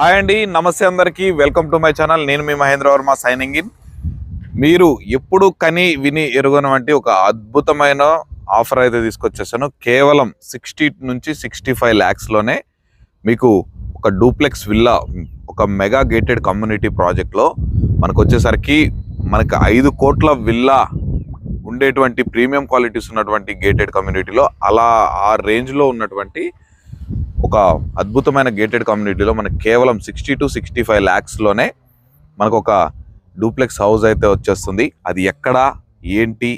Hi అండి నమస్తే అందరికీ. Welcome to my channel. నేను మీ మహేంద్ర వర్మ సైనింగ్ ఇన్. మీరు ఎప్పుడు కని విని ఎరుగను వంటి ఒక అద్భుతమైన ఆఫర్ అయితే తీసుకొచ్చేసాను. కేవలం సిక్స్టీ నుంచి సిక్స్టీ ఫైవ్ ల్యాక్స్లోనే మీకు ఒక డూప్లెక్స్ విల్లా ఒక మెగా గేటెడ్ కమ్యూనిటీ ప్రాజెక్ట్లో మనకు వచ్చేసరికి మనకి ఐదు కోట్ల విల్లా ఉండేటువంటి ప్రీమియం క్వాలిటీస్ ఉన్నటువంటి గేటెడ్ కమ్యూనిటీలో అలా ఆ రేంజ్లో ఉన్నటువంటి ఒక అద్భుతమైన గేటెడ్ కమ్యూనిటీలో మనకు కేవలం సిక్స్టీ టు సిక్స్టీ ఫైవ్ ల్యాక్స్లోనే మనకు ఒక డూప్లెక్స్ హౌస్ అయితే వచ్చేస్తుంది. అది ఎక్కడ ఏంటి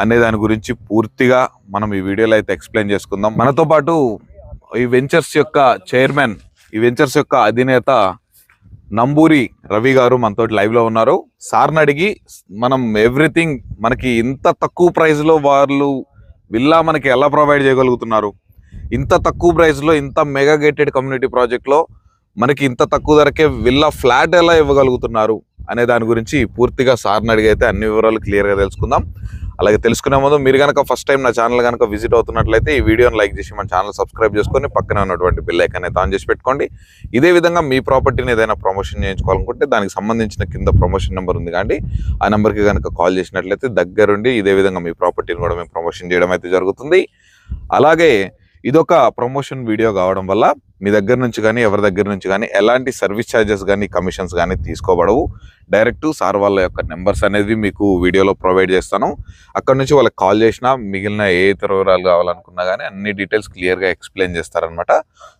అనే దాని గురించి పూర్తిగా మనం ఈ వీడియోలో అయితే ఎక్స్ప్లెయిన్ చేసుకుందాం. మనతో పాటు ఈ వెంచర్స్ యొక్క చైర్మన్ ఈ వెంచర్స్ యొక్క అధినేత నంబూరి రవి గారు మనతో లైవ్లో ఉన్నారు. సార్ని అడిగి మనం ఎవ్రీథింగ్ మనకి ఇంత తక్కువ ప్రైస్లో వాళ్ళు విల్లా మనకి ఎలా ప్రొవైడ్ చేయగలుగుతున్నారు? ఇంత తక్కువ ప్రైస్లో ఇంత మెగా గేటెడ్ కమ్యూనిటీ ప్రాజెక్ట్లో మనకి ఇంత తక్కువ ధరకే విల్లా ఫ్లాట్ ఎలా ఇవ్వగలుగుతున్నారు అనే దాని గురించి పూర్తిగా సార్ని అడిగైతే అన్ని వివరాలు క్లియర్గా తెలుసుకుందాం. అలాగే తెలుసుకునే ముందు మీరు కనుక ఫస్ట్ టైం నా ఛానల్ కనుక విజిట్ అవుతున్నట్లయితే ఈ వీడియోని లైక్ చేసి మన ఛానల్ సబ్స్క్రైబ్ చేసుకొని పక్కనే ఉన్నటువంటి బిల్ ఐకాన్ అయితే ఆన్ చేసి పెట్టుకోండి. ఇదే విధంగా మీ ప్రాపర్టీని ఏదైనా ప్రమోషన్ చేయించుకోవాలనుకుంటే దానికి సంబంధించిన కింద ప్రమోషన్ నెంబర్ ఉంది కానీ ఆ నెంబర్కి కనుక కాల్ చేసినట్లయితే దగ్గరుండి ఇదే విధంగా మీ ప్రాపర్టీని కూడా మేము ప్రమోషన్ చేయడం అయితే జరుగుతుంది. అలాగే ఇదొక ప్రమోషన్ వీడియో కావడం వల్ల మీ దగ్గర నుంచి కానీ ఎవరి దగ్గర నుంచి కానీ ఎలాంటి సర్వీస్ ఛార్జెస్ కానీ కమిషన్స్ కానీ తీసుకోబడవు. డైరెక్ట్ సార్ వాళ్ళ యొక్క నెంబర్స్ అనేది మీకు వీడియోలో ప్రొవైడ్ చేస్తాను. అక్కడ నుంచి వాళ్ళకి కాల్ చేసినా మిగిలిన ఏ ఇతర వివరాలు కావాలనుకున్నా కానీ అన్ని డీటెయిల్స్ క్లియర్గా ఎక్స్ప్లెయిన్ చేస్తారనమాట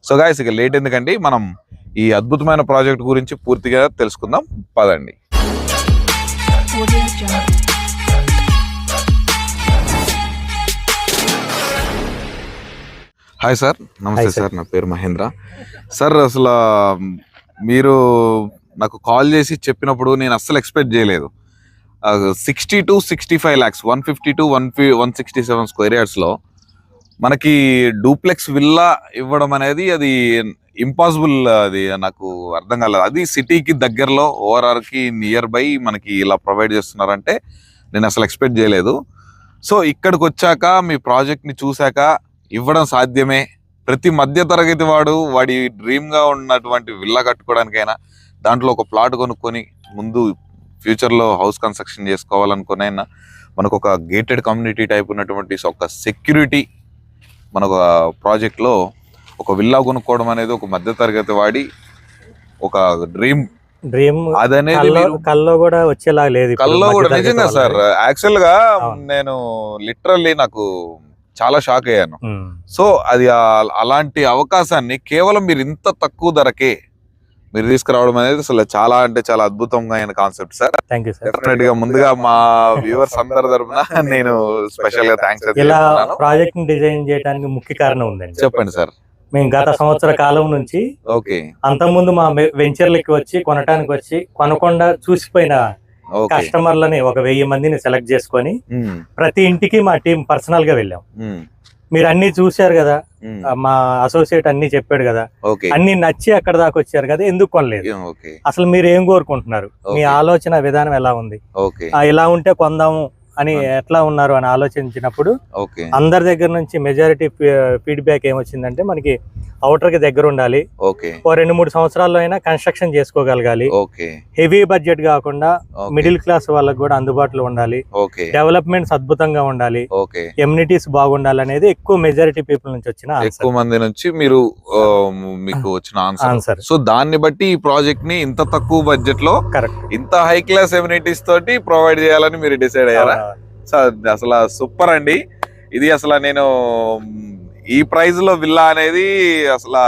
సో గాయస్ ఇక లేట్ ఎందుకండి మనం ఈ అద్భుతమైన ప్రాజెక్ట్ గురించి పూర్తిగా తెలుసుకుందాం. పదండి. హాయ్ సార్ నమస్తే. సార్ నా పేరు మహేంద్ర. సార్ అసలు మీరు నాకు కాల్ చేసి చెప్పినప్పుడు నేను అస్సలు ఎక్స్పెక్ట్ చేయలేదు. Sixty two sixty five lakhs one fifty two one ఫి వన్ సిక్స్టీ సెవెన్ స్క్వేర్ యార్డ్స్లో మనకి డూప్లెక్స్ విల్లా ఇవ్వడం అనేది అది ఇంపాసిబుల్ అది నాకు అర్థం కాలేదు. అది సిటీకి దగ్గరలో ఓఆర్ఆర్కి నియర్ బై మనకి ఇలా ప్రొవైడ్ చేస్తున్నారంటే నేను అసలు ఎక్స్పెక్ట్ చేయలేదు. సో ఇక్కడికి వచ్చాక మీ ప్రాజెక్ట్ని చూశాక ఇవ్వడం సాధ్యమే ప్రతి మధ్య తరగతి వాడు వాడి డ్రీమ్గా ఉన్నటువంటి విల్లా కట్టుకోవడానికైనా దాంట్లో ఒక ప్లాట్ కొనుక్కొని ముందు ఫ్యూచర్లో హౌస్ కన్స్ట్రక్షన్ చేసుకోవాలనుకునైనా మనకు ఒక గేటెడ్ కమ్యూనిటీ టైప్ ఉన్నటువంటి ఒక సెక్యూరిటీ మన ప్రాజెక్ట్లో ఒక విల్లా కొనుక్కోవడం అనేది ఒక మధ్య తరగతి వాడి ఒక డ్రీమ్ డ్రీమ్ అదనేది కల్లో కూడా వచ్చేలా లేదు కల్లో కూడా మధ్యతరగతి నిజంగా సార్ వాళ్ళకి. యాక్చువల్గా అవును. నేను లిటరల్లీ నాకు చాలా షాక్ అయ్యాను. సో అది అలాంటి అవకాశాన్ని కేవలం మీరు ఇంత తక్కువ ధరకే మీరు తీసుకురావడం అనేది అసలు చాలా అంటే చాలా అద్భుతంగా అయిన కాన్సెప్ట్ సార్ డెఫినెట్గా ముందుగా మా వ్యూవర్స్ అందరి తరపున నేను స్పెషల్గా థ్యాంక్స్ ఇలా ప్రాజెక్ట్ డిజైన్ చేయడానికి ముఖ్య కారణం ఉందండి. చెప్పండి సార్ మేము గత సంవత్సర కాలం నుంచి ఓకే అంతకుముందు మా వెంచర్లకి వచ్చి కొనటానికి వచ్చి కొనకుండా చూసిపోయిన కస్టమర్లని ఒక వెయ్యి మందిని సెలెక్ట్ చేసుకొని ప్రతి ఇంటికి మా టీం పర్సనల్గా వెళ్ళాం. మీరు అన్ని చూశారు కదా మా అసోసియేట్ అన్ని చెప్పాడు కదా అన్ని నచ్చి అక్కడ దాకా వచ్చారు కదా ఎందుకు కొనలేదు? అసలు మీరు ఏం కోరుకుంటున్నారు? మీ. ఆలోచన విధానం ఎలా ఉంది? ఇలా ఉంటే కొందాము అని ఎట్లా ఉన్నారు అని ఆలోచించినప్పుడు అందరి దగ్గర నుంచి మెజారిటీ ఫీడ్బ్యాక్ ఏమొచ్చిందంటే మనకి అవుటర్కి దగ్గర ఉండాలి. ఓకే. ఓ రెండు మూడు సంవత్సరాల్లో అయినా కన్స్ట్రక్షన్ చేసుకోగలగాలి. హెవీ బడ్జెట్ కాకుండా మిడిల్ క్లాస్ వాళ్ళకి కూడా అందుబాటులో ఉండాలి. డెవలప్మెంట్స్ అద్భుతంగా ఉండాలి. ఎమ్యూనిటీస్ బాగుండాలి అనేది ఎక్కువ మెజారిటీ పీపుల్ నుంచి వచ్చిన ఎక్కువ మంది నుంచి మీరు మీకు వచ్చిన ఆన్సర్ సో దాన్ని బట్టి ఈ ప్రాజెక్ట్ని ఇంత తక్కువ బడ్జెట్లో కరెక్ట్ ఇంత హై క్లాస్ ఎమ్యూనిటీస్ తోటి ప్రొవైడ్ చేయాలని మీరు డిసైడ్ అయ్యారా? అసలు సూపర్ అండి. ఇది అసలు నేను ఈ ప్రైజ్లో విల్లా అనేది అసలు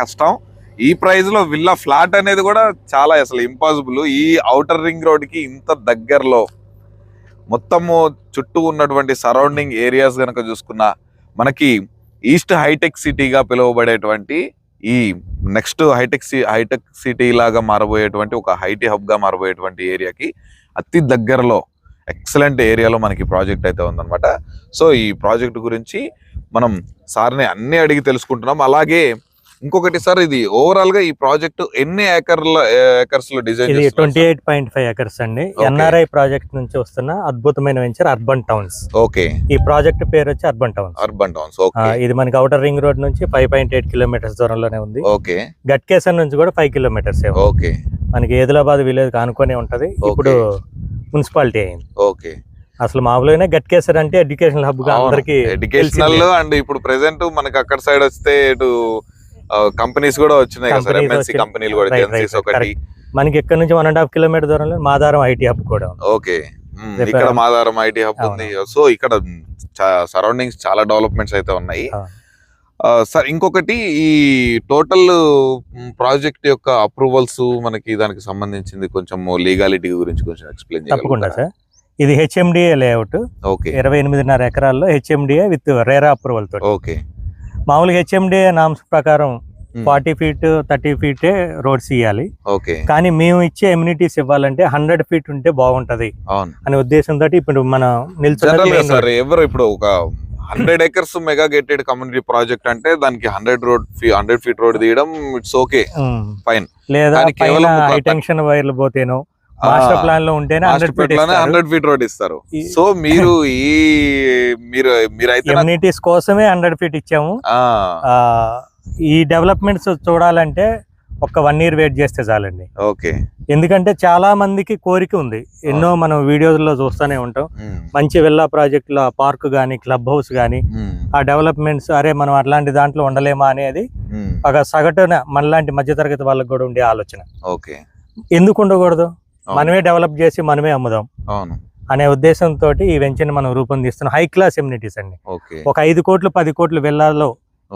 కష్టం. ఈ ప్రైజ్లో విల్లా ఫ్లాట్ అనేది కూడా చాలా అసలు ఇంపాసిబుల్ ఈ అవుటర్ రింగ్ రోడ్కి ఇంత దగ్గరలో మొత్తము చుట్టూ ఉన్నటువంటి సరౌండింగ్ ఏరియాస్ కనుక చూసుకున్నా మనకి ఈస్ట్ హైటెక్ సిటీగా పిలువబడేటువంటి ఈ నెక్స్ట్ హైటెక్ సి హైటెక్ సిటీ లాగా మారబోయేటువంటి ఒక హైటీ హబ్గా మారబోయేటువంటి ఏరియాకి అతి దగ్గరలో ఎక్సలెంట్ ఏరియాలో మనకి ప్రాజెక్ట్ అయితే ఉందన్నమాట. సో ఈ ప్రాజెక్ట్ గురించి మనం సార్ని అన్ని అడిగి తెలుసుకుంటున్నాం. అలాగే ఇంకొకటి సార్ ఇది ఓవరాల్గా ఈ ప్రాజెక్ట్ ఎన్ని ఏకర్ల ఏకర్స్లో డిజైన్ ఇది twenty eight point five acres అండి. ఎన్ఆర్ఐ ప్రాజెక్ట్ నుంచి వస్తున్న అద్భుతమైన వెంచర్ అర్బన్ టౌన్స్ ఓకే. ఈ ప్రాజెక్ట్ పేరు వచ్చి అర్బన్ టౌన్స్ అర్బన్ టౌన్స్ ఇది మనకి అవుటర్ రింగ్ రోడ్ నుంచి ఫైవ్ పాయింట్ ఎయిట్ కిలోమీటర్స్ దూరంలోనే ఉంది. ఓకే. గట్కేసర్ నుంచి కూడా ఫైవ్ కిలోమీటర్స్ ఓకే. మనకి ఏదిలాబాద్ విలేజ్ కానుకొని ఉంటది. ఇప్పుడు మున్సిపాలిటీ అయింది. ఓకే. అసలు మామూలుగానే గట్కేసర్ అంటే ఎడ్యుకేషన్ హబ్గా అందరికి ఎడ్యుకేషనల్ అండ్ ఇప్పుడు ప్రెసెంట్ మనకి అక్కడ సైడ్ వస్తే ఇటు కంపెనీస్ కూడా వచ్చినాయి కదా ఎంఎన్సీ. కంపెనీలు కూడా ఒకటి. మనకి ఇక్కడ నుంచి వన్ అండ్ హాఫ్ కిలోమీటర్ దూరంలో మాదారం ఐటీ హబ్ కూడా ఓకే. ఇక్కడ మాదారం ఐటీ హబ్ ఉంది. సో ఇక్కడ సరౌండింగ్స్ చాలా డెవలప్మెంట్స్ అయితే ఉన్నాయి. సార్ ఇంకొకటి ఈ టోటల్ ప్రాజెక్ట్ యొక్క అప్రూవల్స్ మనకి దానికి సంబంధించింది కొంచెం లీగాలిటీ గురించి కొంచెం ఎక్స్ప్లెయిన్ తప్పకుండా సార్. ఇది హెచ్ఎండిఏ లేఅవుట్. ఓకే. ఇరవై ఎనిమిదిన్నర ఎకరాల్లో హెచ్ఎండిఏ విత్ రేరా అప్రూవల్ తోటి. ఓకే. మామూలుగా హెచ్ఎండిఏ నామ్స్ ప్రకారం ఫార్టీ ఫీట్ థర్టీ ఫీటే రోడ్స్ ఇవ్వాలి ఓకే. కానీ మేము ఇచ్చే ఎమ్యూనిటీస్ ఇవ్వాలంటే హండ్రెడ్ ఫీట్ ఉంటే బాగుంటది అవును. అనే ఉద్దేశంతో ఇప్పుడు మనం జనరల్గా నిల్చున్న సార్ ఎవరు ఇప్పుడు ఒక hundred acres mega gated community project అంటే దానికి hundred road hundred feet road తీయడం ఇట్స్ ఓకే. fine. లేదా కేవలం హై టెన్షన్ వైర్లు పోతేనో మాస్టర్ ప్లాన్లో ఉంటేనే హండ్రెడ్ ఫీట్ రోడ్ ఇస్తారు. సో మీరు ఈ మీరు మీరైతే ఎమ్యూనిటీస్ కోసమే హండ్రెడ్ ఫీట్ ఇచ్చాము. ఈ డెవలప్మెంట్స్ చూడాలంటే ఒక వన్ ఇయర్ వెయిట్ చేస్తే చాలండి. ఓకే. ఎందుకంటే చాలా మందికి కోరిక ఉంది. ఎన్నో మనం వీడియోల్లో చూస్తూనే ఉంటాం. మంచి వెల్లా ప్రాజెక్టులో పార్క్ కానీ క్లబ్ హౌస్ కానీ ఉమ్, ఆ డెవలప్మెంట్స్ అరే మనం అట్లాంటి దాంట్లో ఉండలేమా అనేది ఒక సగటున మనలాంటి మధ్యతరగతి వాళ్ళకి కూడా ఉండే ఆలోచన. ఓకే. ఎందుకు ఉండకూడదు? మనమే డెవలప్ చేసి మనమే అమ్ముదాం అవును. అనే ఉద్దేశంతో ఈ వెంచర్ని మనం రూపొందిస్తున్నాం. హై క్లాస్ ఎమ్యూనిటీస్ అండి. ఒక ఐదు కోట్లు పది కోట్లు వెళ్ళాలో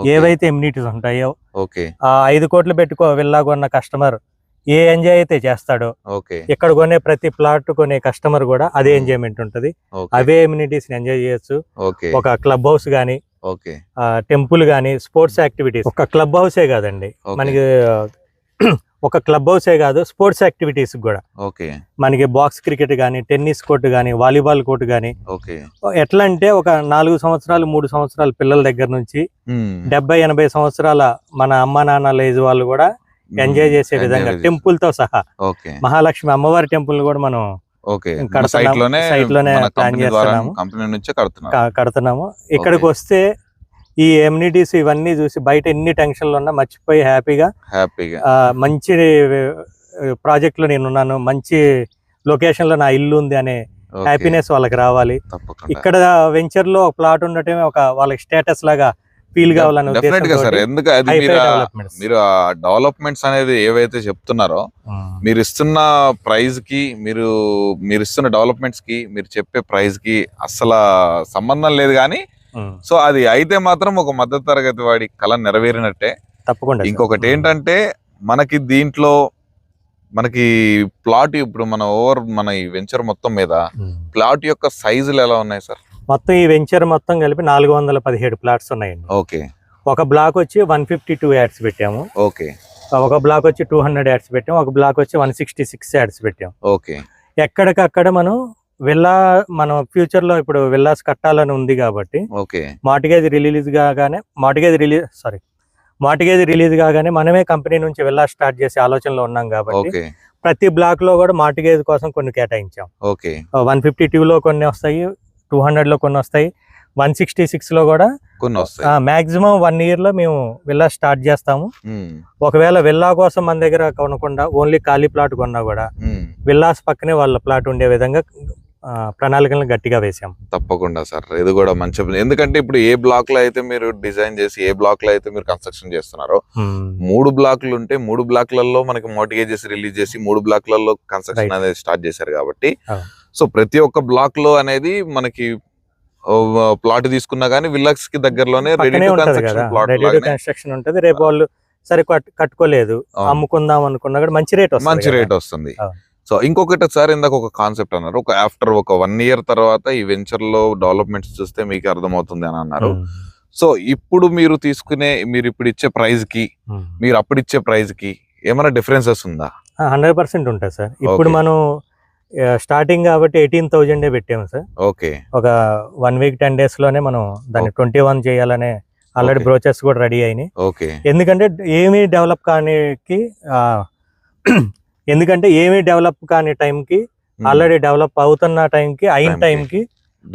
ఏవైతే ఎమ్యూనిటీస్ ఉంటాయో ఓకే. ఆ ఐదు కోట్లు పెట్టుకో వెళ్ళా కొన్న కస్టమర్ ఏ ఎంజాయ్ అయితే చేస్తాడో ఓకే. ఇక్కడ కొనే ప్రతి ప్లాట్ కొనే కస్టమర్ కూడా అదే ఎంజాయ్మెంట్ ఉంటది. అవే ఎమ్యూనిటీస్ ఎంజాయ్ చేయొచ్చు. ఒక క్లబ్ హౌస్ గానీ టెంపుల్ గానీ స్పోర్ట్స్ యాక్టివిటీస్. ఒక క్లబ్ హౌసే కాదండి. మనకి ఒక క్లబ్ హౌసే కాదు స్పోర్ట్స్ యాక్టివిటీస్ కూడా. ఓకే. మనకి బాక్స్ క్రికెట్ కానీ టెన్నిస్ కోర్టు కానీ వాలీబాల్ కోర్టు కానీ ఓకే. ఎట్లా అంటే ఒక నాలుగు సంవత్సరాలు మూడు సంవత్సరాల పిల్లల దగ్గర నుంచి డెబ్బై ఎనభై సంవత్సరాల మన అమ్మ నాన్నల ఏజ్ వాళ్ళు కూడా ఎంజాయ్ చేసే విధంగా టెంపుల్తో సహా. మహాలక్ష్మి అమ్మవారి టెంపుల్ కూడా మనం కడుతున్నాం. సైట్లోనే Site లోనే మన plan కంపెనీ ద్వారా చేస్తున్నాము. కడుతున్నాము. ఇక్కడికి. వస్తే ఈ ఎమ్యూనిటీస్ ఇవన్నీ చూసి బయట ఎన్ని టెన్షన్లు ఉన్నా మర్చిపోయి హ్యాపీగా హ్యాపీగా. మంచి ప్రాజెక్ట్లో నేను ఉన్నాను మంచి లొకేషన్లో నా ఇల్లు ఉంది అనే హ్యాపీనెస్ వాళ్ళకి రావాలి. ఇక్కడ వెంచర్లో ప్లాట్ ఉండటమే ఒక వాళ్ళకి స్టేటస్ లాగా ఫీల్ కావాలనే మీరు డెవలప్మెంట్స్. అనేది ఏవైతే చెప్తున్నారో మీరు ఇస్తున్న ప్రైజ్కి మీరు మీరు ఇస్తున్న డెవలప్మెంట్స్కి మీరు చెప్పే ప్రైజ్కి అస్సలు సంబంధం లేదు కానీ సో అది అయితే మాత్రం ఒక మధ్య తరగతి వాడి కళ నెరవేరినట్టే. తప్పకుండా. ఇంకొకటి ఏంటంటే మనకి దీంట్లో మనకి ప్లాట్ ఇప్పుడు మన ఓవర్ మన ఈ వెంచర్ మొత్తం మీద. ప్లాట్ యొక్క సైజులు ఎలా ఉన్నాయి సార్? మొత్తం ఈ వెంచర్ మొత్తం కలిపి నాలుగు వందల పదిహేడు ప్లాట్స్ ఉన్నాయండి. ఓకే. ఒక బ్లాక్ వచ్చి వన్ ఫిఫ్టీ టూ యాడ్స్ పెట్టాము. ఓకే. ఒక బ్లాక్ వచ్చి టూ హండ్రెడ్ యాడ్స్ పెట్టాము. ఒక బ్లాక్ వచ్చి వన్ సిక్స్టీ సిక్స్ యాడ్స్ పెట్టాం ఓకే. ఎక్కడికక్కడ మనం విల్లా మనం ఫ్యూచర్లో ఇప్పుడు విల్లాస్ కట్టాలని ఉంది కాబట్టి ఓకే. మార్టిగేజ్ రిలీజ్ కాగానే mortgage release sorry mortgage release కాగానే మనమే కంపెనీ నుంచి విల్లా స్టార్ట్ చేసే ఆలోచనలో ఉన్నాం కాబట్టి ప్రతి బ్లాక్లో కూడా మార్టిగేజ్ కోసం కొన్ని కేటాయించాం. ఓకే. వన్ ఫిఫ్టీ లో కొన్ని వస్తాయి టూ హండ్రెడ్లో కొన్ని వస్తాయి వన్ సిక్స్టీ సిక్స్లో కూడా కొన్ని వస్తాయి. మాక్సిమం వన్ ఇయర్లో మేము విల్లా స్టార్ట్ చేస్తాము. ఒకవేళ విల్లా కోసం మన దగ్గర కొనకుండా ఓన్లీ ఖాళీ ప్లాట్ కొన్నా కూడా. విల్లాస్ పక్కనే వాళ్ళ ప్లాట్ ఉండే విధంగా ప్రణాళికలను గట్టిగా వేసాం తప్పకుండా సార్ ఇది కూడా మంచి ఎందుకంటే ఇప్పుడు ఏ బ్లాక్లో అయితే మీరు డిజైన్ చేసి ఏ బ్లాక్లో అయితే మీరు కన్స్ట్రక్షన్ చేస్తున్నారో మూడు బ్లాక్లు ఉంటే మూడు బ్లాక్లలో మనకి మోటిగేజెస్ రిలీజ్ చేసి మూడు బ్లాక్లలో కన్స్ట్రక్షన్. అనేది స్టార్ట్ చేశారు కాబట్టి. సో ప్రతి ఒక్క బ్లాక్లో అనేది మనకి ప్లాట్ తీసుకున్నా గానీ విల్లక్స్కి దగ్గరలోనే రెడీ కన్స్ట్రక్షన్ ఉంటది రేపు వాళ్ళు సరే కట్- కట్టుకోలేదు. అమ్ముకుందాం అనుకున్నా కూడా మంచి రేట్ వస్తుంది మంచి. రేట్ వస్తుంది. సో ఇంకొకటి సార్ ఇందాక ఒక కాన్సెప్ట్ అన్నారు. ఒక ఆఫ్టర్ ఒక వన్ ఇయర్ తర్వాత ఈ వెంచర్లో డెవలప్మెంట్స్ చూస్తే మీకు అర్థమవుతుంది అని అన్నారు. సో ఇప్పుడు మీరు తీసుకునే మీరు ఇప్పుడు ఇచ్చే ప్రైస్కి ఉమ్. మీరు అప్పుడు ఇచ్చే ప్రైస్కి ఏమైనా డిఫరెన్సెస్ ఉందా? హండ్రెడ్ పర్సెంట్ ఉంటుంది సార్. ఇప్పుడు. మనం స్టార్టింగ్ కాబట్టి ఎయిటీన్ థౌజండే పెట్టాము సార్. ఓకే. ఒక వన్ వీక్ టెన్ డేస్లోనే మనం దాన్ని ట్వంటీ వన్ చేయాలనే ఆల్రెడీ. బ్రోచర్స్ కూడా రెడీ అయినాయి. ఓకే. ఎందుకంటే ఏమీ డెవలప్ కానికి ఎందుకంటే ఏమీ డెవలప్ కాని టైంకి. ఆల్రెడీ డెవలప్ అవుతున్న టైంకి అయిన. టైంకి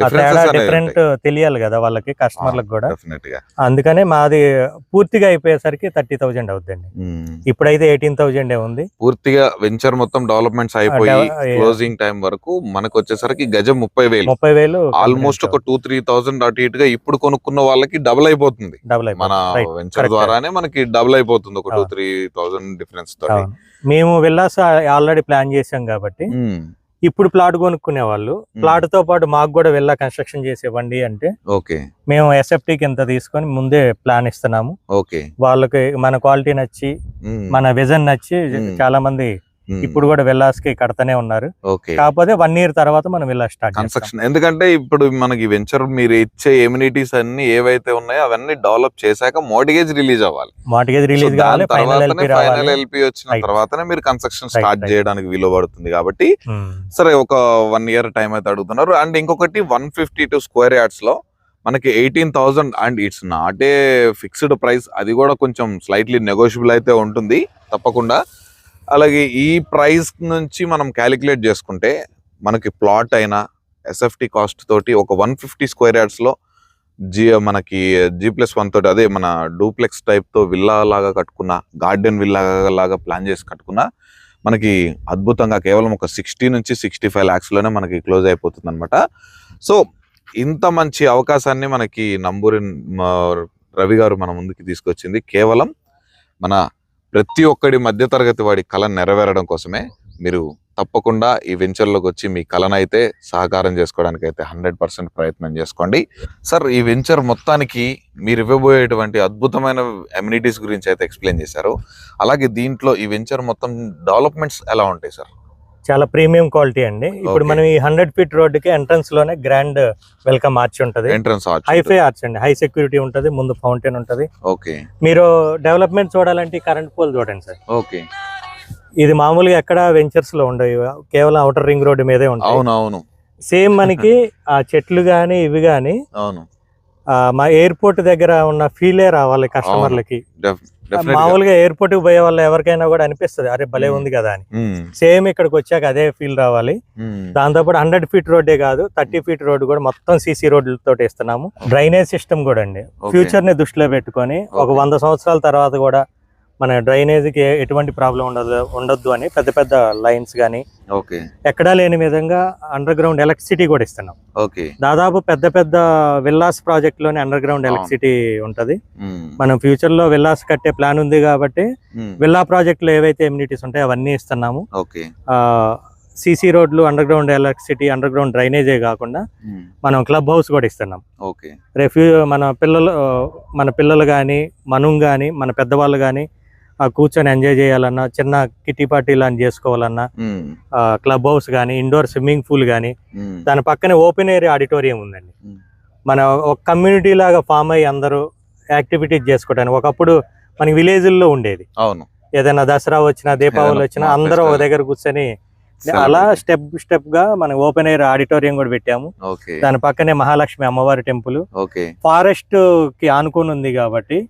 తేడా డిఫరెంట్ తెలియాలి కదా వాళ్ళకి కస్టమర్లకు కూడా. అందుకనే మాది పూర్తిగా అయిపోయేసరికి థర్టీ థౌజండ్ అవుతుందండి. ఇప్పుడైతే ఎయిటీన్ థౌజండ్ ఉంది. పూర్తిగా వెంచర్ మొత్తం డెవలప్మెంట్స్ అయిపోయి క్లోజింగ్ టైం వరకు మనకు వచ్చేసరికి గజం ముప్పై వేలు. ముప్పై వేలు ఆల్మోస్ట్ ఒక టూ త్రీ థౌసండ్ అటు ఇటుగా ఇప్పుడు కొనుక్కున్న వాళ్ళకి డబుల్ అయిపోతుంది. డబుల్ మన వెంచర్. ద్వారానే మనకి డబుల్ అయిపోతుంది ఒక టూ. Three thousand difference. మేము విల్లాస్ ఆల్రెడీ ప్లాన్ చేసాం కాబట్టి. ఇప్పుడు ప్లాట్ కొనుక్కునే వాళ్ళు ప్లాట్తో పాటు మాకు కూడా వెళ్ళా కన్స్ట్రక్షన్ చేసేవ్వండి అంటే ఓకే మేము ఎస్ఎఫ్టీ కింద తీసుకొని ముందే ప్లాన్ ఇస్తున్నాము ఓకే వాళ్ళకి మన క్వాలిటీ నచ్చి. మన విజన్ నచ్చి. చాలా మంది. ఇప్పుడు కూడా విల్లాస్కి కడతానే ఉన్నారు. కాకపోతే వన్ ఇయర్ తర్వాత మనం విల్లా స్టార్ట్ కన్స్ట్రక్షన్ ఎందుకంటే ఇప్పుడు మనకి వెంచర్ మీరు ఇచ్చే ఎమ్యూనిటీస్ అన్ని ఏవైతే ఉన్నాయో అవన్నీ డెవలప్ చేశాక మోటిగేజ్ రిలీజ్ అవ్వాలి. మార్టిగేజ్ రిలీజ్ కావాలి ఫైనల్ ఎల్పి ఫైనల్ రావాలి. ఎల్పి వచ్చిన. తర్వాతనే మీరు కన్స్ట్రక్షన్ స్టార్ట్. చేయడానికి వీలు పడుతుంది కాబట్టి Hmm. సరే ఒక వన్ ఇయర్ టైం అయితే అడుగుతున్నారు. అండ్ ఇంకొకటి వన్ ఫిఫ్టీ టూ స్క్వేర్ యార్డ్స్లో మనకి eighteen thousand and it's not a fixed price అది కూడా కొంచెం స్లైట్లీ నెగోషియబుల్ అయితే ఉంటుంది. తప్పకుండా అలాగే ఈ ప్రైస్ నుంచి మనం క్యాలిక్యులేట్ చేసుకుంటే మనకి ప్లాట్ అయినా ఎస్ఎఫ్టీ కాస్ట్ తోటి ఒక వన్ ఫిఫ్టీ స్క్వేర్ యార్డ్స్లో జీ మనకి జీ ప్లస్ వన్ తోటి అదే మన డూప్లెక్స్ టైప్తో విల్లా లాగా కట్టుకున్న గార్డెన్ విల్లా లాగా ప్లాన్ చేసి కట్టుకున్న మనకి అద్భుతంగా కేవలం ఒక సిక్స్టీ నుంచి సిక్స్టీ ఫైవ్ ల్యాక్స్లోనే మనకి క్లోజ్ అయిపోతుంది అనమాట సో ఇంత మంచి అవకాశాన్ని మనకి నంబూరి రవి గారు మన ముందుకి తీసుకొచ్చింది. కేవలం మన ప్రతి ఒక్కడి మధ్యతరగతి వాడి కళ నెరవేరడం కోసమే మీరు తప్పకుండా ఈ వెంచర్లోకి వచ్చి మీ కళను అయితే సహకారం చేసుకోవడానికి అయితే హండ్రెడ్ పర్సెంట్ ప్రయత్నం చేసుకోండి. సార్ ఈ వెంచర్ మొత్తానికి మీరు ఇవ్వబోయేటువంటి అద్భుతమైన అమ్యూనిటీస్ గురించి అయితే ఎక్స్ప్లెయిన్ చేశారు. అలాగే దీంట్లో ఈ వెంచర్ మొత్తం డెవలప్మెంట్స్ ఎలా ఉంటాయి సార్? చాలా ప్రీమియం క్వాలిటీ అండి. ఇప్పుడు. మనం ఈ హండ్రెడ్ ఫీట్ రోడ్డుకి ఎంట్రన్స్లోనే గ్రాండ్ వెల్కమ్ ఆర్చ్ ఉంటది. ఎంట్రన్స్ హైఫై ఆర్చ్ అండి. హై సెక్యూరిటీ ఉంటది. ముందు ఫౌంటైన్ ఉంటది. ఓకే. మీరు డెవలప్మెంట్ చూడాలంటే కరెంట్ పోల్ చూడండి సార్. ఓకే. ఇది మామూలుగా ఎక్కడ వెంచర్స్లో ఉండవు. కేవలం అవుటర్ రింగ్ రోడ్డు మీదే ఉంటాయి. అవును అవును సేమ్ మనకి ఆ చెట్లు గాని ఇవి గాని అవును. మా ఎయిర్పోర్ట్ దగ్గర ఉన్న ఫీలే రావాలి కస్టమర్లకి. మామూలుగా ఎయిర్పోర్ట్కి పోయే వాళ్ళు ఎవరికైనా కూడా అనిపిస్తుంది అరే భలే Hmm. ఉంది కదా అని మ్మ్. సేమ్ ఇక్కడికి వచ్చాక అదే ఫీల్ రావాలి మ్మ్. దాంతోపాటు హండ్రెడ్ ఫీట్ రోడ్డే కాదు థర్టీ ఫీట్ రోడ్ కూడా మొత్తం సీసీ రోడ్లతో ఇస్తున్నాము డ్రైనేజ్ సిస్టమ్ కూడా అండి. ఫ్యూచర్ని దృష్టిలో పెట్టుకొని ఒక. వంద సంవత్సరాల తర్వాత కూడా మన డ్రైనేజ్కి ఎటువంటి ప్రాబ్లం ఉండదు ఉండొద్దు అని పెద్ద పెద్ద లైన్స్ కానీ ఓకే ఎక్కడా లేని విధంగా అండర్ గ్రౌండ్ ఎలక్ట్రిసిటీ కూడా ఇస్తున్నాం ఓకే దాదాపు పెద్ద పెద్ద విల్లాస్ ప్రాజెక్ట్లోనే అండర్ గ్రౌండ్. ఎలక్ట్రిసిటీ ఉంటది. మనం ఫ్యూచర్లో విల్లాస్ కట్టే ప్లాన్ ఉంది కాబట్టి. విల్లా ప్రాజెక్ట్లో ఏవైతే ఎమ్యూనిటీస్ ఉంటాయో అవన్నీ ఇస్తున్నాము ఓకే సీసీ రోడ్లు underground electricity underground డ్రైనేజే కాకుండా. మనం క్లబ్ హౌస్ కూడా ఇస్తున్నాం ఓకే రేపు మన పిల్లలు మన పిల్లలు కానీ మనం కానీ మన పెద్దవాళ్ళు కానీ కూర్చొని ఎంజాయ్ చేయాలన్నా చిన్న కిట్టి పార్టీ లాంటి చేసుకోవాలన్నా. క్లబ్ హౌస్ కానీ ఇండోర్ స్విమ్మింగ్ పూల్ కానీ. దాని పక్కనే ఓపెన్ ఏరియా ఆడిటోరియం ఉందండి. మన ఒక కమ్యూనిటీ లాగా ఫామ్ అయ్యి అందరూ యాక్టివిటీస్ చేసుకోవడానికి ఒకప్పుడు మన విలేజ్ల్లో ఉండేది అవును ఏదైనా దసరా వచ్చినా దీపావళి వచ్చినా అందరూ ఒక. దగ్గర కూర్చొని అలా స్టెప్ స్టెప్గా మనం ఓపెన్ ఎయిర్ ఆడిటోరియం కూడా పెట్టాము. దాని పక్కనే మహాలక్ష్మి అమ్మవారి టెంపుల్. ఫారెస్ట్కి ఆనుకొని ఉంది కాబట్టి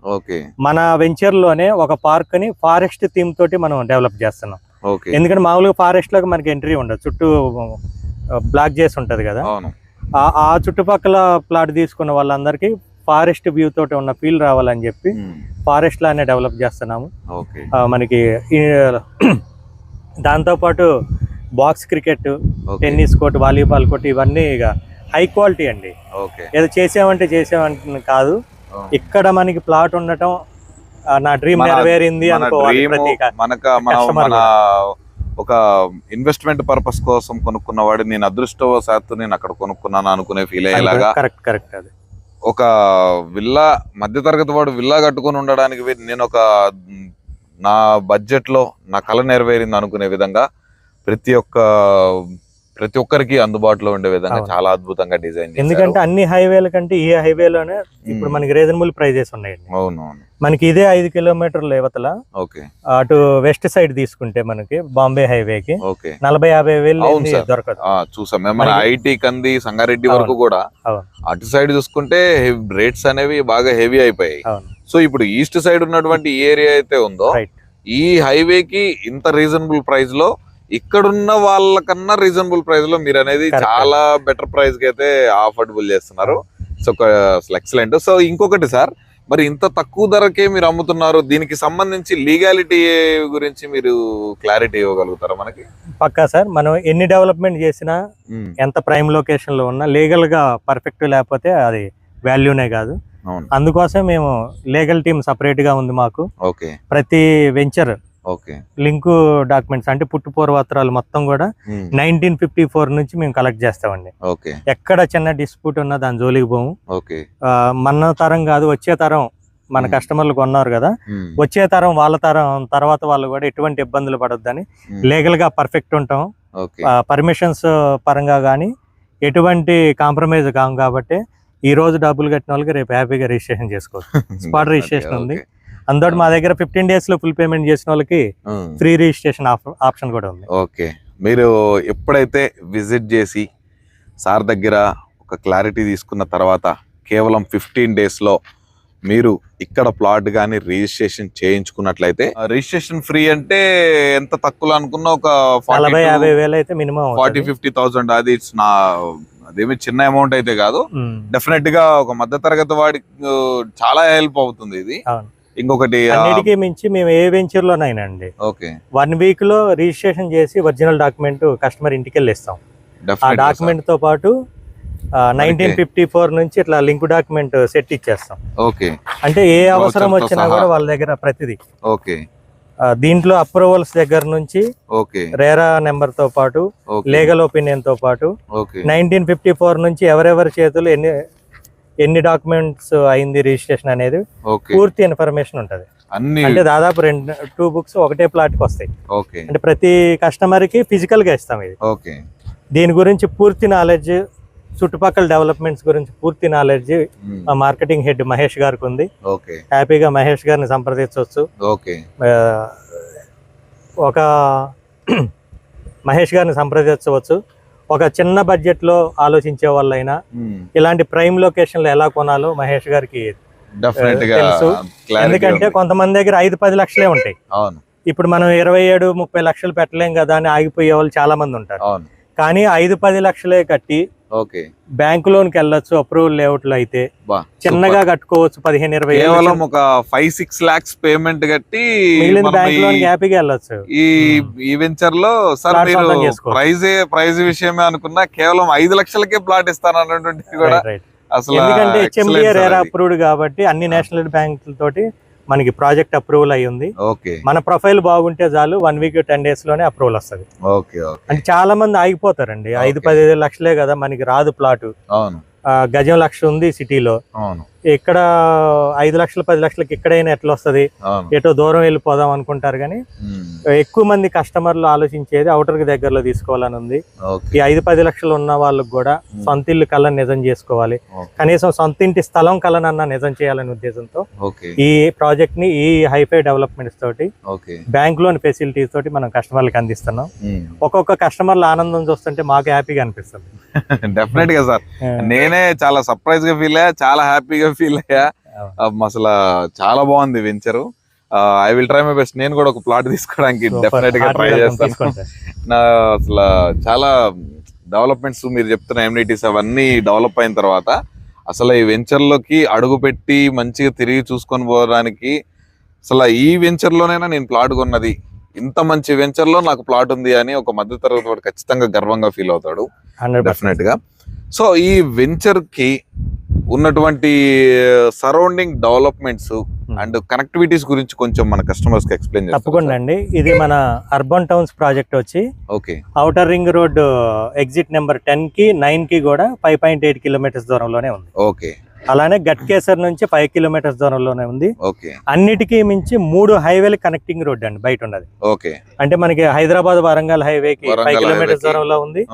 మన వెంచర్లోనే ఒక పార్క్ని ఫారెస్ట్ థీమ్ తోటి మనం డెవలప్ చేస్తున్నాం. ఎందుకంటే మామూలుగా ఫారెస్ట్లోకి మనకి ఎంట్రీ ఉండదు. చుట్టూ బ్లాక్ చేసి ఉంటది కదా. ఆ- చుట్టుపక్కల ప్లాట్ తీసుకున్న వాళ్ళందరికీ ఫారెస్ట్ వ్యూ తోటి ఉన్న ఫీల్ రావాలని చెప్పి. ఫారెస్ట్ లానే డెవలప్ చేస్తున్నాము. మనకి దాంతో పాటు box cricket tennis court volleyball court ఇవన్నీ ఇక హై క్వాలిటీ అండి. ఓకే. ఏదో చేసామంటే చేసామంటే కాదు. ఇక్కడ మనకి ప్లాట్ ఉండటం నా డ్రీమ్ నెరవేరింది అనుకోవాలి ఒక ఇన్వెస్ట్మెంట్ పర్పస్ కోసం కొనుక్కున్నవాడు నేను అదృష్టవశాత్తు నేను అక్కడ కొనుక్కున్నాను అనుకునే ఫీల్ అయ్యేలాగా కరెక్ట్ కరెక్ట్ అది. ఒక విల్లా మధ్యతరగతి వాడు విల్లా కట్టుకొని ఉండడానికి నేను ఒక నా బడ్జెట్లో నా కళ నెరవేరింది అనుకునే విధంగా ప్రతి ఒక్క ప్రతి ఒక్కరికి అందుబాటులో ఉండే విధంగా. చాలా అద్భుతంగా డిజైన్ ఎందుకంటే అన్ని హైవేల కంటే ఈ హైవేలోనే ఇప్పుడు. మనకి రీజనబుల్ ప్రైజెస్ ఉన్నాయండి. అవును మనకి ఇదే ఐదు కిలోమీటర్ల యువతల ఓకే. అటు వెస్ట్ సైడ్ తీసుకుంటే మనకి బాంబే హైవేకి ఓకే. నలభై యాభై వేలు. దొరకదు. చూసాం. మన ఐటీ కంది సంగారెడ్డి. వరకు కూడా అటు సైడ్ చూసుకుంటే రేట్స్ అనేవి బాగా హెవీ అయిపోయాయి. సో ఇప్పుడు ఈస్ట్ సైడ్ ఉన్నటువంటి ఏరియా అయితే ఉందో ఈ హైవేకి ఇంత రీజనబుల్ ప్రైస్లో ఇక్కడున్న వాళ్ళకన్నా రీజనబుల్ ప్రైస్లో మీరు అనేది. చాలా బెటర్ ప్రైస్కి అయితే ఆఫర్డబుల్ చేస్తున్నారు. సో అసలు ఎక్సలెంట్ సో ఇంకొకటి సార్ మరి ఇంత తక్కువ ధరకే మీరు అమ్ముతున్నారు. దీనికి సంబంధించి లీగాలిటీ గురించి మీరు క్లారిటీ ఇవ్వగలుగుతారా మనకి? పక్కా సార్ మనం ఎన్ని డెవలప్మెంట్ చేసినా ఉమ్, ఎంత ప్రైమ్ లొకేషన్లో ఉన్నా లీగల్గా పర్ఫెక్ట్ లేకపోతే అది వాల్యూనే కాదు. అందుకోసం మేము లీగల్ టీమ్ సపరేట్గా ఉంది మాకు. ఓకే. ప్రతి వెంచర్ లింకు డాక్యుమెంట్స్ అంటే పుట్టు పూర్వత్రాలు మొత్తం కూడా నైన్టీన్ ఫిఫ్టీ ఫోర్ నుంచి మేము కలెక్ట్ చేస్తామండి. ఎక్కడ చిన్న డిస్ప్యూట్ ఉన్నా దాని జోలికి పోము. మన తరం కాదు వచ్చే తరం మన. కస్టమర్లు కొన్నారు కదా. వచ్చే తరం వాళ్ళ తరం తర్వాత వాళ్ళు కూడా ఎటువంటి ఇబ్బందులు పడొద్దని లీగల్గా పర్ఫెక్ట్ ఉంటాం. పర్మిషన్స్ పరంగా కానీ ఎటువంటి కాంప్రమైజ్ కాం కాబట్టి ఈ రోజు డబ్బులు కట్టిన వాళ్ళకి రేపు హ్యాపీగా రిజిస్ట్రేషన్ చేసుకోవచ్చు. spot registration ఉంది. అందులో మా దగ్గర ఫిఫ్టీన్ డేస్లో ఫుల్ పేమెంట్ చేసిన వాళ్ళకి. ఫ్రీ రిజిస్ట్రేషన్ ఆప్షన్ కూడా ఉంది. ఓకే. మీరు ఎప్పుడైతే విజిట్ చేసి సార్ దగ్గర ఒక క్లారిటీ తీసుకున్న తర్వాత కేవలం ఫిఫ్టీన్ డేస్లో మీరు ఇక్కడ ప్లాట్ కానీ రిజిస్ట్రేషన్ చేయించుకున్నట్లయితే రిజిస్ట్రేషన్ ఫ్రీ అంటే ఎంత తక్కువ అనుకున్నా ఒక నలభై యాభై వేలు అయితే మినిమం ఫార్టీ ఫిఫ్టీ థౌసండ్ అది ఇట్స్ నా అదేమి చిన్న అమౌంట్ అయితే కాదు. డెఫినెట్గా ఒక మధ్య తరగతి వాడికి చాలా హెల్ప్ అవుతుంది ఇది. ఇంకొకటి అన్నిటికీ మించి మేము ఏ వెంచర్ లోనైనండి ఓకే. వన్ వీక్లో రిజిస్ట్రేషన్ చేసి ఒరిజినల్ డాక్యుమెంట్ కస్టమర్ ఇంటికి వెళ్ళి ఇస్తాం ఆ డాక్యుమెంట్తో పాటు నైన్టీన్ ఫిఫ్టీ ఫోర్ నుంచి ఇట్లా లింక్ డాక్యుమెంట్ సెట్ ఇచ్చేస్తాం. ఓకే. అంటే ఏ అవసరం వచ్చినా. కూడా వాళ్ళ దగ్గర ప్రతిదీ. ఓకే. దీంట్లో అప్రూవల్స్ దగ్గర నుంచి రేరా నెంబర్తో పాటు లీగల్ ఒపీనియన్తో పాటు నైన్టీన్ ఫిఫ్టీ ఫోర్ నుంచి ఎవరెవరి చేతులు ఎన్ని ఎన్ని డాక్యుమెంట్స్ అయింది రిజిస్ట్రేషన్ అనేది పూర్తి ఇన్ఫర్మేషన్ ఉంటది. అంటే దాదాపు రెండు టూ బుక్స్ ఒకటే ప్లాట్కి వస్తాయి అంటే ప్రతి కస్టమర్కి ఫిజికల్గా ఇస్తాం ఇది. ఓకే. దీని గురించి పూర్తి నాలెడ్జ్ చుట్టుపక్కల డెవలప్మెంట్స్ గురించి పూర్తి నాలెడ్జ్ మార్కెటింగ్ హెడ్ మహేష్ గారికి ఉంది. హ్యాపీగా మహేష్ గారిని సంప్రదించవచ్చు. ఒక మహేష్ గారిని సంప్రదించవచ్చు. ఒక చిన్న బడ్జెట్లో ఆలోచించే వాళ్ళైనా మ్మ్. ఇలాంటి ప్రైమ్ లొకేషన్లు ఎలా కొనాలో మహేష్ గారికి గా తెలుసు. ఎందుకంటే. కొంతమంది దగ్గర ఐదు పది లక్షలే ఉంటాయి ఇప్పుడు మనం ఇరవై ఏడు ముప్పై లక్షలు పెట్టలేం కదా అని ఆగిపోయే వాళ్ళు చాలా మంది ఉంటారు కానీ ఐదు పది లక్షలే కట్టి ఓకే బ్యాంక్ లోన్కి వెళ్ళొచ్చు అప్రూవల్ లేఅవుట్లు అయితే బా చిన్నగా కట్టుకోవచ్చు పదిహేను ఇరవై కేవలం ఒక ఫైవ్ సిక్స్ లాక్స్ పేమెంట్ కట్టి లోన్ హ్యాపీగా వెళ్ళొచ్చు ఈ ఈ వెంచర్లో సార్ మీరు. ప్రైజ్ ప్రైజ్ విషయమే అనుకున్నా కేవలం ఐదు లక్షలకే ప్లాట్ ఇస్తాను అన్నటువంటి కూడా. అసలు ఎందుకంటే హెచ్ఎండిఆర్. అప్రూవ్డ్ కాబట్టి అన్ని నేషనల్ బ్యాంకుల తోటి మనకి ప్రాజెక్ట్ అప్రూవల్ అయి ఉంది. మన ప్రొఫైల్ బాగుంటే చాలు వన్ వీక్ టెన్ డేస్లోనే అప్రూవల్ వస్తుంది. అంటే చాలా మంది ఆగిపోతారండి. ఐదు Okay. పది లక్షలే కదా మనకి రాదు ప్లాట్. గజం లక్ష ఉంది సిటీలో. ఇక్కడ ఐదు లక్షలు పది లక్షలకి ఎక్కడైనా ఎట్లా వస్తుంది? ఎటో దూరం వెళ్ళిపోదాం అనుకుంటారు కానీ. ఎక్కువ మంది కస్టమర్లు ఆలోచించేది కి దగ్గరలో తీసుకోవాలని ఉంది. ఈ ఐదు పది లక్షలు ఉన్న వాళ్ళకి కూడా. సొంత ఇల్లు కళ నిజం చేసుకోవాలి. కనీసం సొంత ఇంటి స్థలం కళనన్నా నిజం చేయాలనే ఉద్దేశంతో ఈ ప్రాజెక్ట్ని ఈ హైఫై డెవలప్మెంట్స్ తోటి బ్యాంక్ లోన్ ఫెసిలిటీస్ తోటి మనం కస్టమర్లకు అందిస్తున్నాం. ఒక్కొక్క కస్టమర్ల ఆనందం చూస్తుంటే మాకు హ్యాపీగా అనిపిస్తుంది. డెఫినెట్గా సార్. నేనే చాలా సర్ప్రైజ్గా ఫీల్ అయ్యా చాలా హ్యాపీగా ఫీల్ అయ్యా. అసలు చాలా బాగుంది venture I will try my best నేను కూడా ఒక ప్లాట్ తీసుకోవడానికి. డెఫినెట్గా ట్రై చేస్తాను. నా అసలు చాలా డెవలప్మెంట్స్ మీరు చెప్తున్న ఎమ్యూనిటీస్ అవన్నీ డెవలప్ అయిన తర్వాత అసలు ఈ వెంచర్లోకి అడుగు పెట్టి మంచిగా తిరిగి చూసుకొని పోవడానికి అసలు ఈ వెంచర్ లోనైనా నేను ప్లాట్ కొన్నది. ఇంత మంచి వెంచర్లో నాకు ప్లాట్ ఉంది అని ఒక మధ్య తరగతి వాడు ఖచ్చితంగా గర్వంగా ఫీల్ అవుతాడు. 100% డెఫినెట్గా. సో ఈ వెంచర్కి ఉన్నటువంటి సరౌండింగ్ డెవలప్మెంట్స్ అండ్ కనెక్టివిటీస్ గురించి కొంచెం మన కస్టమర్స్కి ఎక్స్ప్లెయిన్ తప్పకుండా అండి. ఇది మన అర్బన్ టౌన్స్ ప్రాజెక్ట్ వచ్చి okay. Outer ring road exit number టెన్కి నైన్కి కూడా ఫైవ్ పాయింట్ ఎయిట్ కిలోమీటర్స్ దూరంలోనే ఉంది. ఓకే. అలానే గట్కేసర్ నుంచి ఫైవ్ కిలోమీటర్స్ దూరంలోనే ఉంది. ఓకే. అన్నిటికీ మించి మూడు హైవేలు కనెక్టింగ్ రోడ్ అండి బయట ఉన్నది. ఓకే. అంటే మనకి హైదరాబాద్ వరంగల్ హైవేకి ఫైవ్ వరంగల్ కిలోమీటర్స్కి. దూరంలో ఉంది.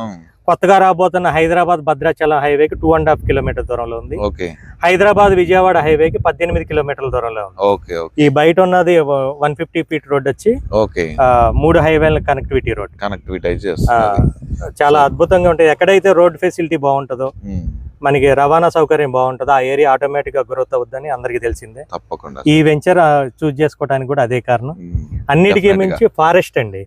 కొత్తగా రాబోతున్న హైదరాబాద్ భద్రాచలం హైవేకి టూ అండ్ హాఫ్ కిలోమీటర్ దూరంలో ఉంది. ఓకే. హైదరాబాద్ విజయవాడ హైవేకి పద్దెనిమిది కిలోమీటర్ల దూరంలో ఉంది. ఈ బయట ఉన్నది వన్ ఫిఫ్టీ ఫీట్ రోడ్ వచ్చి మూడు హైవేల కనెక్టివిటీ రోడ్ కనెక్టివిటీ చాలా అద్భుతంగా ఉంటుంది ఎక్కడైతే రోడ్ ఫెసిలిటీ బాగుంటుందో మనకి రవాణా సౌకర్యం బాగుంటుందో? ఆ ఏరియా ఆటోమేటిక్గా గ్రోత్ అవుద్దని అందరికీ తెలిసిందే. తప్పకుండా ఈ వెంచర్ చూస్ చేసుకోవడానికి కూడా అదే కారణం. అన్నిటికీ మించి ఫారెస్ట్ అండి.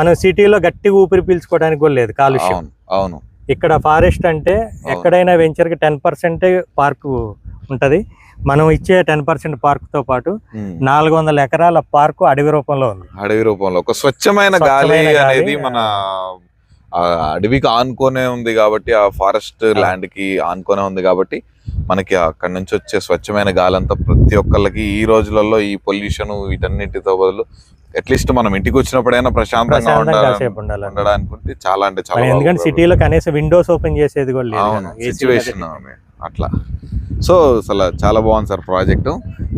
మనం సిటీలో గట్టిగా ఊపిరి పీల్చుకోవడానికి కూడా లేదు కాలుష్యం. అవును ఇక్కడ ఫారెస్ట్ అంటే ఎక్కడైనా వెంచర్కి టెన్ పర్సెంటే పార్క్ ఉంటది. మనం ఇచ్చే టెన్ పర్సెంట్ పార్క్తో పాటు. నాలుగు వందల ఎకరాల పార్క్ అడవి రూపంలో ఉంది. అడవి రూపంలో ఒక స్వచ్ఛమైన గాలి అనేది మన అడవికి ఆనుకోనే ఉంది కాబట్టి ఆ ఫారెస్ట్ ల్యాండ్కి ఆనుకోనే ఉంది కాబట్టి మనకి అక్కడ నుంచి వచ్చే స్వచ్ఛమైన గాలి అంతా ప్రతి ఒక్కళ్ళకి ఈ రోజులలో ఈ పొల్యూషన్ వీటన్నిటితో బదులు అట్లీస్ట్ మనం ఇంటికి వచ్చినప్పుడైనా ప్రశాంతంగా ప్రశాంతంగా ఉండాలి కాసేపు ఉండాలి ఉండడానికి ఉంటే చాలా అంటే చాలా ఎందుకంటే. సిటీలో కనీసం విండోస్ ఓపెన్ చేసేది కూడా లేదు సిచ్యువేషన్. అట్లా. సో అసలు చాలా బాగుంది సార్ ప్రాజెక్టు.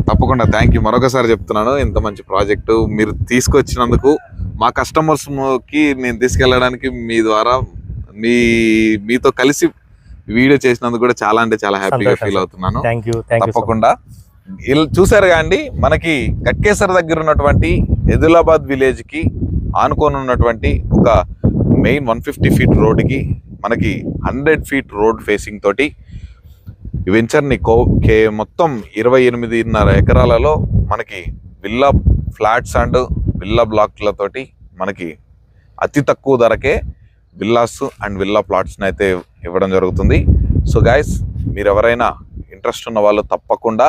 తప్పకుండా థ్యాంక్ యూ మరొకసారి చెప్తున్నాను ఇంత మంచి ప్రాజెక్టు మీరు తీసుకొచ్చినందుకు మా కస్టమర్స్కి నేను తీసుకెళ్ళడానికి మీ ద్వారా మీ మీతో కలిసి వీడియో చేసినందుకు కూడా చాలా అంటే చాలా హ్యాపీగా ఫీల్. అవుతున్నాను. తప్పకుండా. చూసారుగా అండి మనకి గట్కేసర్ దగ్గర ఉన్నటువంటి ఎదిలాబాద్ విలేజ్కి ఆనుకొని ఉన్నటువంటి ఒక మెయిన్ వన్ ఫిఫ్టీ ఫీట్ రోడ్డుకి మనకి హండ్రెడ్ ఫీట్ రోడ్ ఫేసింగ్ తోటి వెంచర్ని కో కే మొత్తం ఇరవై ఎనిమిదిన్నర ఎకరాలలో మనకి విల్లా ఫ్లాట్స్ అండ్ విల్లా బ్లాక్లతోటి మనకి అతి తక్కువ ధరకే విల్లాస్ అండ్ విల్లా ప్లాట్స్ని అయితే ఇవ్వడం జరుగుతుంది. సో గాయస్ మీరు ఎవరైనా ఇంట్రెస్ట్ ఉన్న వాళ్ళు తప్పకుండా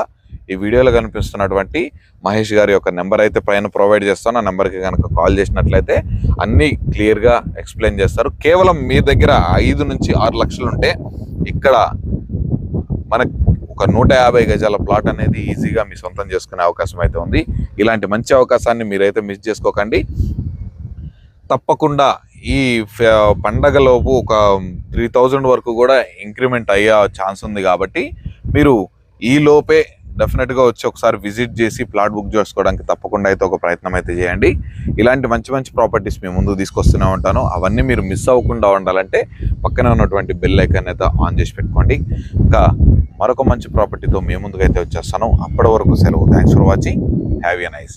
ఈ వీడియోలో కనిపిస్తున్నటువంటి మహేష్ గారి యొక్క నెంబర్ అయితే పైన ప్రొవైడ్ చేస్తాను. ఆ నెంబర్కి కనుక కాల్ చేసినట్లయితే అన్నీ క్లియర్గా ఎక్స్ప్లెయిన్ చేస్తారు. కేవలం మీ దగ్గర ఐదు నుంచి ఆరు లక్షలు ఉంటే ఇక్కడ మనకు ఒక నూట యాభై గజాల ప్లాట్ అనేది ఈజీగా మీ సొంతం చేసుకునే అవకాశం అయితే ఉంది. ఇలాంటి మంచి అవకాశాన్ని మీరైతే మిస్ చేసుకోకండి. తప్పకుండా ఈ పండగలోపు ఒక త్రీ థౌజండ్ వరకు కూడా ఇంక్రిమెంట్ అయ్యే ఛాన్స్ ఉంది కాబట్టి మీరు ఈ లోపే డెఫినెట్గా వచ్చి ఒకసారి విజిట్ చేసి ప్లాట్ బుక్ చేసుకోవడానికి తప్పకుండా అయితే ఒక ప్రయత్నం అయితే చేయండి. ఇలాంటి మంచి మంచి ప్రాపర్టీస్ మేము ముందు తీసుకొస్తూనే ఉంటాను. అవన్నీ మీరు మిస్ అవ్వకుండా ఉండాలంటే పక్కనే ఉన్నటువంటి బెల్ ఐకాన్ అయితే ఆన్ చేసి పెట్టుకోండి. ఇంకా మరొక మంచి ప్రాపర్టీతో మేము ముందుగా అయితే వచ్చేస్తాను. అప్పటి వరకు సెలవు. Thanks for watching have a nice